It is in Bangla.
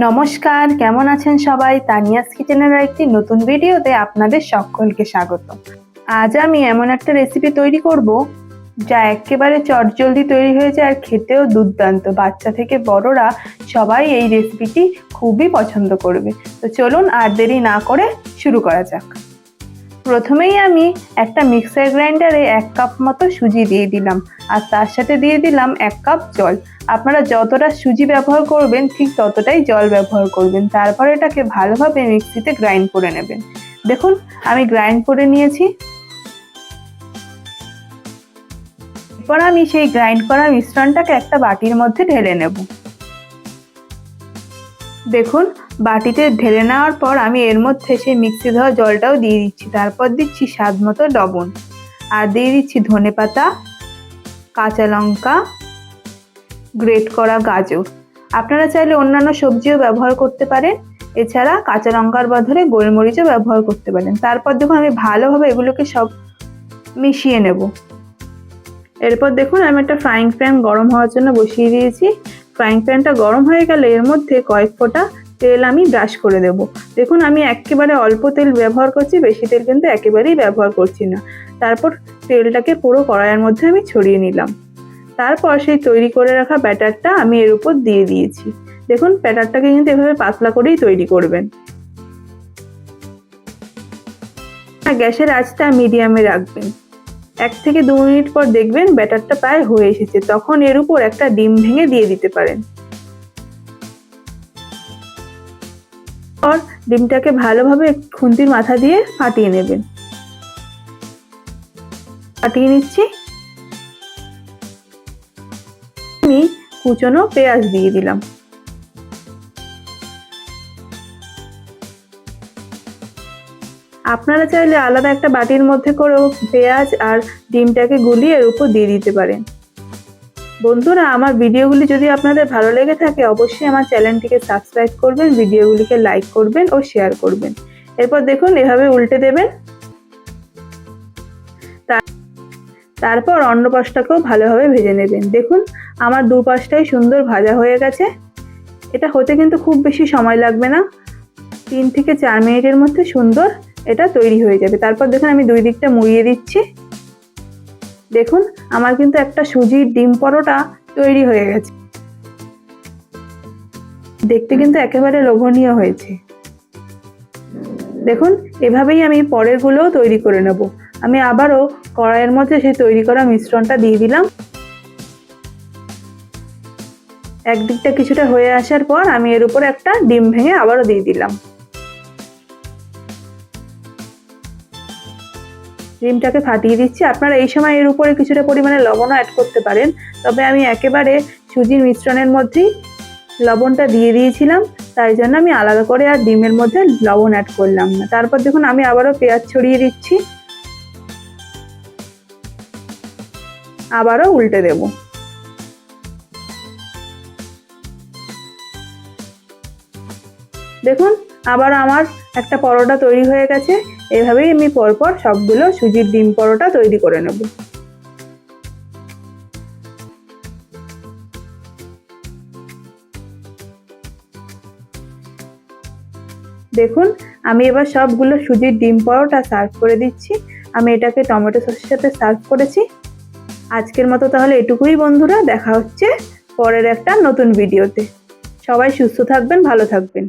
নমস্কার, কেমন আছেন সবাই? তানিয়াস কিচেনের একটি নতুন ভিডিওতে আপনাদের সকলকে স্বাগত। আজ আমি এমন একটা রেসিপি তৈরি করব, যা একেবারে চটজলদি তৈরি হয়ে যায় আর খেতেও দুর্দান্ত। বাচ্চা থেকে বড়রা সবাই এই রেসিপিটি খুবই পছন্দ করবে। তো চলুন আর দেরি না করে শুরু করা যাক। প্রথমেই আমি একটা মিক্সার গ্রাইন্ডারে এক কাপ মতো সুজি দিয়ে দিলাম আর তার সাথে দিয়ে দিলাম এক কাপ জল। আপনারা যতটা সুজি ব্যবহার করবেন, ঠিক ততটাই জল ব্যবহার করবেন। তারপর এটাকে ভালোভাবে মিক্সিতে গ্রাইন্ড করে নেবেন। দেখুন, আমি গ্রাইন্ড করে নিয়েছি। এরপর আমি সেই গ্রাইন্ড করা মিশ্রণটাকে একটা বাটির মধ্যে ঢেলে নেব। দেখুন, বাটিতে ঢেলে নেওয়ার পর আমি এর মধ্যে সেই মিক্সি ধোয়া জলটাও দিয়ে দিচ্ছি। তারপর দিচ্ছি স্বাদ মতো লবণ। আর দিয়ে দিচ্ছি ধনে পাতা, কাঁচা লঙ্কা, গ্রেট করা গাজর। আপনারা চাইলে অন্যান্য সবজিও ব্যবহার করতে পারেন। এছাড়া কাঁচা লঙ্কার বদলে গোলমরিচও ব্যবহার করতে পারেন। তারপর দেখুন, আমি ভালোভাবে এগুলোকে সব মিশিয়ে নেব। এরপর দেখুন, আমি একটা ফ্রাইং প্যান গরম হওয়ার জন্য বসিয়ে দিয়েছি। ফ্রাইং প্যানটা গরম হয়ে গেলে এর মধ্যে কয়েক ফোঁটা তেল আমি ব্রাশ করে দেব। দেখুন, আমি একেবারে অল্প তেল ব্যবহার করছি, বেশি তেল কিন্তু একেবারেই ব্যবহার করছি না। তারপর তেলটাকে পুরো কড়াইয়ের মধ্যে আমি ছড়িয়ে নিলাম। তারপর সেই তৈরি করে রাখা ব্যাটারটা আমি এর উপর দিয়ে দিয়েছি। দেখুন, ব্যাটারটাকে কিন্তু এভাবে পাতলা করেই তৈরি করবেন। গ্যাসের আঁচটা মিডিয়ামে রাখবেন। এক থেকে দু মিনিট পর দেখবেন ব্যাটারটা প্রায় হয়ে এসেছে, তখন এর উপর একটা ডিম ভেঙে দিয়ে দিতে পারেন। পর ডিমটাকে ভালোভাবে খুন্তির মাথা দিয়ে ফাটিয়ে নেবেন। ফাটিয়ে নিচ্ছি। আমি কুচনো পেঁয়াজ দিয়ে দিলাম। আপনারা চাইলে আলাদা একটা বাটির মধ্যে করেও পেঁয়াজ আর ডিমটাকে গুলিয়ে এর উপর দিয়ে দিতে পারেন। বন্ধুরা, আমার ভিডিওগুলি যদি আপনাদের ভালো লেগে থাকে, অবশ্যই আমার চ্যানেলটিকে সাবস্ক্রাইব করবেন, ভিডিওগুলিকে লাইক করবেন ও শেয়ার করবেন। এরপর দেখুন, এভাবে উল্টে দেবেন। তারপর অন্য পাশটাকেও ভালোভাবে ভেজে নেবেন। দেখুন, আমার দু পাশটাই সুন্দর ভাজা হয়ে গেছে। এটা হতে কিন্তু খুব বেশি সময় লাগবে না। তিন থেকে চার মিনিটের মধ্যে সুন্দর এটা তৈরি হয়ে যাবে। তারপর দেখুন আমি দুই দিকটা মুড়িয়ে দিচ্ছি। দেখুন, আমার কিন্তু একটা সুজির ডিম পরোটা তৈরি হয়ে গেছে। দেখতে কিন্তু একেবারে লোভনীয় হয়েছে। দেখুন, এভাবেই আমি পরেরগুলোও তৈরি করে নেব। আমি আবারও কড়াইয়ের মধ্যে সেই তৈরি করা মিশ্রণটা দিয়ে দিলাম। একদিকটা কিছুটা হয়ে আসার পর আমি এর উপর একটা ডিম ভেঙে আবারও দিয়ে দিলাম। ডিমটাকে ফাটিয়ে দিচ্ছি। আপনারা এই সময় এর উপরে কিছুটা পরিমাণে লবণও অ্যাড করতে পারেন। তবে আমি একেবারে সুজির মিশ্রণের মধ্যেই লবণটা দিয়ে দিয়েছিলাম। তাই জন্য আমি আলাদা করে আর ডিমের মধ্যে লবণ অ্যাড করলাম না। তারপর দেখুন, আমি আবারও পেঁয়াজ ছড়িয়ে দিচ্ছি। আবারও উল্টে দেব। দেখুন আবার আমার একটা পরোটা তৈরি হয়ে গেছে। এভাবেই আমি পরপর সবগুলো সুজির ডিম পরোটা তৈরি করে নেব। দেখুন, আমি এবার সবগুলো সুজির ডিম পরোটা সার্ভ করে দিচ্ছি। আমি এটাকে টমেটো সসের সাথে সার্ভ করেছি। আজকের মতো তাহলে এটুকুই বন্ধুরা, দেখা হচ্ছে পরের একটা নতুন ভিডিওতে। সবাই সুস্থ থাকবেন, ভালো থাকবেন।